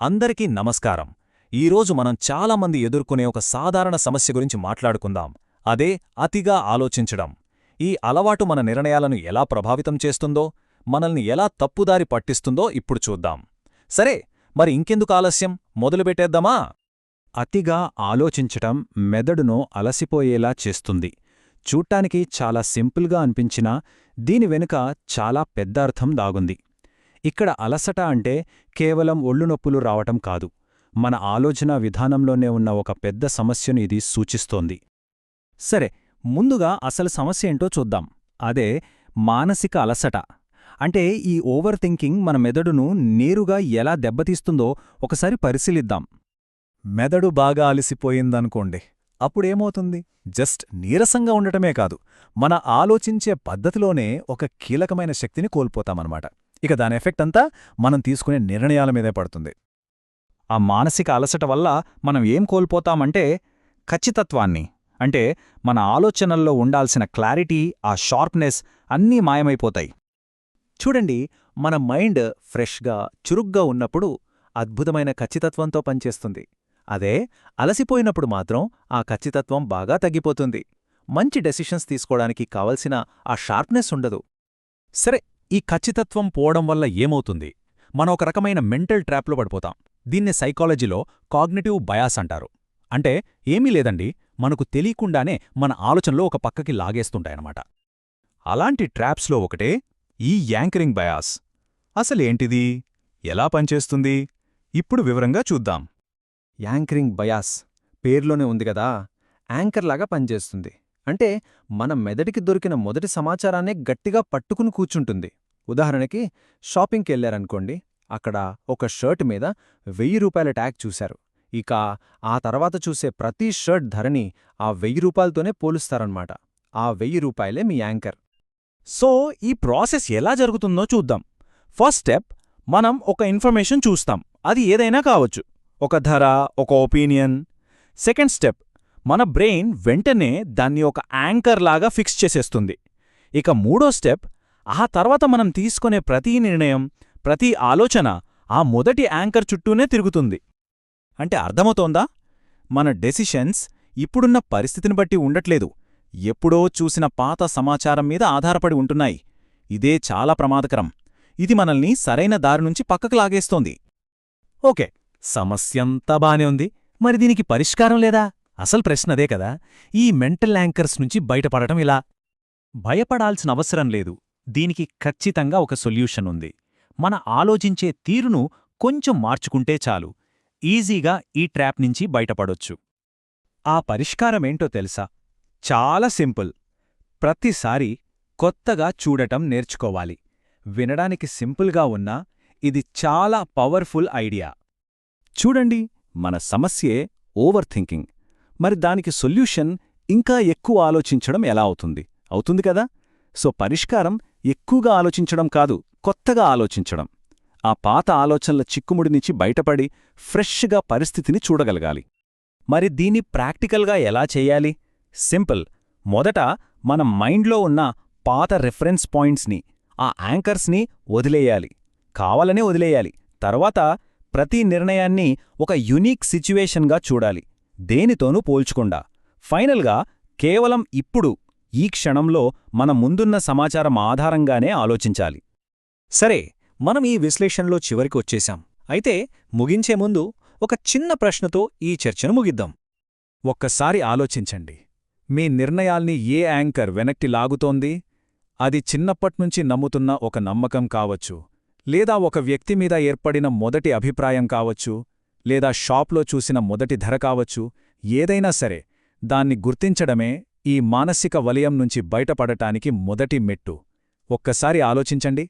అందరికీ నమస్కారం. ఈరోజు మనం చాలామంది ఎదుర్కొనే ఒక సాధారణ సమస్య గురించి మాట్లాడుకుందాం. అదే అతిగా ఆలోచించడం. ఈ అలవాటు మన నిర్ణయాలను ఎలా ప్రభావితం చేస్తుందో మనల్ని ఎలా తప్పుదారి పట్టిస్తుందో ఇప్పుడు చూద్దాం. సరే మరి ఇంకెందుకు ఆలస్యం? మొదలుపెట్టేద్దామా అతిగా ఆలోచించటం మెదడును అలసిపోయేలా చేస్తుంది. చూట్టానికి చాలా సింపుల్గా అనిపించినా దీని వెనుక చాలా పెద్ద అర్థం దాగుంది. ఇక్కడ అలసట అంటే కేవలం ఒళ్ళు నొప్పులు రావటం కాదు. మన ఆలోచన విధానంలోనే ఉన్న ఒక పెద్ద సమస్యను ఇది సూచిస్తోంది. సరే ముందుగా అసలు సమస్య ఏంటో చూద్దాం. అదే మానసిక అలసట. అంటే ఈ ఓవర్ థింకింగ్ మన మెదడును నేరుగా ఎలా దెబ్బతీస్తుందో ఒకసారి పరిశీలిద్దాం. మెదడు బాగా అలసిపోయిందనుకోండి అప్పుడేమవుతుంది? జస్ట్ నీరసంగా ఉండటమే కాదు మన ఆలోచించే పద్ధతిలోనే ఒక కీలకమైన శక్తిని కోల్పోతామన్నమాట. ఇక దాని ఎఫెక్ట్ అంతా మనం తీసుకునే నిర్ణయాల మీదే పడుతుంది. ఆ మానసిక అలసట వల్ల మనం ఏం కోల్పోతామంటే ఖచ్చితత్వాన్ని అంటే మన ఆలోచనల్లో ఉండాల్సిన క్లారిటీ ఆ షార్ప్నెస్ అన్నీ మాయమైపోతాయి. చూడండి మన మైండ్ ఫ్రెష్గా చురుగ్గా ఉన్నప్పుడు అద్భుతమైన ఖచ్చితత్వంతో పనిచేస్తుంది. అదే అలసిపోయినప్పుడు మాత్రం ఆ ఖచ్చితత్వం బాగా తగ్గిపోతుంది. మంచి డెసిషన్స్ తీసుకోవడానికి కావలసిన ఆ షార్ప్నెస్ ఉండదు. సరే ఈ ఖచ్చితత్వం పోవడం వల్ల ఏమవుతుంది? మనం ఒక రకమైన మెంటల్ ట్రాప్లో పడిపోతాం. దీన్ని సైకాలజీలో కాగ్నిటివ్ బయాస్ అంటారు. అంటే ఏమీ లేదండి మనకు తెలియకుండానే మన ఆలోచనలో ఒక పక్కకి లాగేస్తుంటాయన్నమాట. అలాంటి ట్రాప్స్లో ఒకటే ఈ యాంకరింగ్ బయాస్. అసలేంటిది ఎలా పనిచేస్తుంది? ఇప్పుడు వివరంగా చూద్దాం. యాంకరింగ్ బయాస్ పేర్లోనే ఉంది కదా యాంకర్లాగా పనిచేస్తుంది. అంటే మన మెదడికి దొరికిన మొదటి సమాచారాన్నే గట్టిగా పట్టుకుని కూర్చుంటుంది. ఉదాహరణకి షాపింగ్కి వెళ్ళారనుకోండి అక్కడ ఒక షర్ట్ మీద వెయ్యి రూపాయల ట్యాగ్ చూశారు. ఇక ఆ తర్వాత చూసే ప్రతి షర్ట్ ధరని ఆ వెయ్యి రూపాయలతోనే పోలుస్తారన్నమాట. ఆ వెయ్యి రూపాయలే మీ యాంకర్. సో ఈ ప్రాసెస్ ఎలా జరుగుతుందో చూద్దాం. ఫస్ట్ స్టెప్ మనం ఒక ఇన్ఫర్మేషన్ చూస్తాం. అది ఏదైనా కావచ్చు. ఒక ధర ఒక ఒపీనియన్. సెకండ్ స్టెప్ మన బ్రెయిన్ వెంటనే దాన్ని ఒక యాంకర్ లాగా ఫిక్స్ చేసేస్తుంది. ఇక మూడో స్టెప్ ఆ తర్వాత మనం తీసుకునే ప్రతి నిర్ణయం ప్రతి ఆలోచన ఆ మొదటి యాంకర్ చుట్టూనే తిరుగుతుంది. అంటే అర్థమవుతోందా? మన డెసిషన్స్ ఇప్పుడున్న పరిస్థితిని బట్టి ఉండట్లేదు. ఎప్పుడో చూసిన పాత సమాచారం మీద ఆధారపడి ఉంటున్నాయి. ఇదే చాలా ప్రమాదకరం. ఇది మనల్ని సరైన దారి నుంచి పక్కకు లాగేస్తోంది. ఓకే సమస్యంతా బానే ఉంది. మరి దీనికి పరిష్కారం లేదా? అసలు ప్రశ్నదే కదా. ఈ మెంటల్ యాంకర్స్ నుంచి బయటపడటం ఇలా. భయపడాల్సిన అవసరం లేదు. దీనికి ఖచ్చితంగా ఒక సొల్యూషన్ ఉంది. మన ఆలోచించే తీరును కొంచెం మార్చుకుంటే చాలు. ఈజీగా ఈ ట్రాప్ నుంచి బయటపడొచ్చు. ఆ పరిష్కారమేంటో తెలుసా? చాలా సింపుల్. ప్రతిసారి కొత్తగా చూడటం నేర్చుకోవాలి. వినడానికి సింపుల్గా ఉన్నా ఇది చాలా పవర్ఫుల్ ఐడియా. చూడండి మన సమస్యే ఓవర్ థింకింగ్ మరి దానికి సొల్యూషన్ ఇంకా ఎక్కువ ఆలోచించడం ఎలా అవుతుంది? అవుతుంది కదా? సో పరిష్కారం ఎక్కువగా ఆలోచించడం కాదు కొత్తగా ఆలోచించడం. ఆ పాత ఆలోచనల చిక్కుముడి నుంచి బయటపడి ఫ్రెష్గా పరిస్థితిని చూడగలగాలి. మరి దీన్ని ప్రాక్టికల్గా ఎలా చెయ్యాలి సింపుల్. మొదట మన మైండ్లో ఉన్న పాత రెఫరెన్స్ పాయింట్స్ని ఆ యాంకర్స్ని వదిలేయాలి. కావాలనే వదిలేయాలి. తర్వాత ప్రతి నిర్ణయాన్ని ఒక యునీక్ సిచ్యువేషన్గా చూడాలి. దేనితోనూ పోల్చుకుండా. ఫైనల్గా కేవలం ఇప్పుడు ఈ క్షణంలో మన ముందున్న సమాచారం ఆధారంగానే ఆలోచించాలి. సరే మనం ఈ విశ్లేషణలో చివరికి వచ్చేశాం. అయితే ముగించే ముందు ఒక చిన్న ప్రశ్నతో ఈ చర్చను ముగిద్దాం. ఒక్కసారి ఆలోచించండి. మీ నిర్ణయాల్ని ఏ యాంకర్ వెనక్కి లాగుతోంది? అది చిన్నప్పట్నుంచి నమ్ముతున్న ఒక నమ్మకం కావచ్చు లేదా ఒక వ్యక్తి మీద ఏర్పడిన మొదటి అభిప్రాయం కావచ్చు లేదా షాప్లో చూసిన మొదటి ధర కావచ్చు ఏదైనా సరే దాన్ని గుర్తించడమే ఈ మానసిక వలయం నుంచి బయటపడటానికి మొదటి మెట్టు. ఒక్కసారి ఆలోచించండి.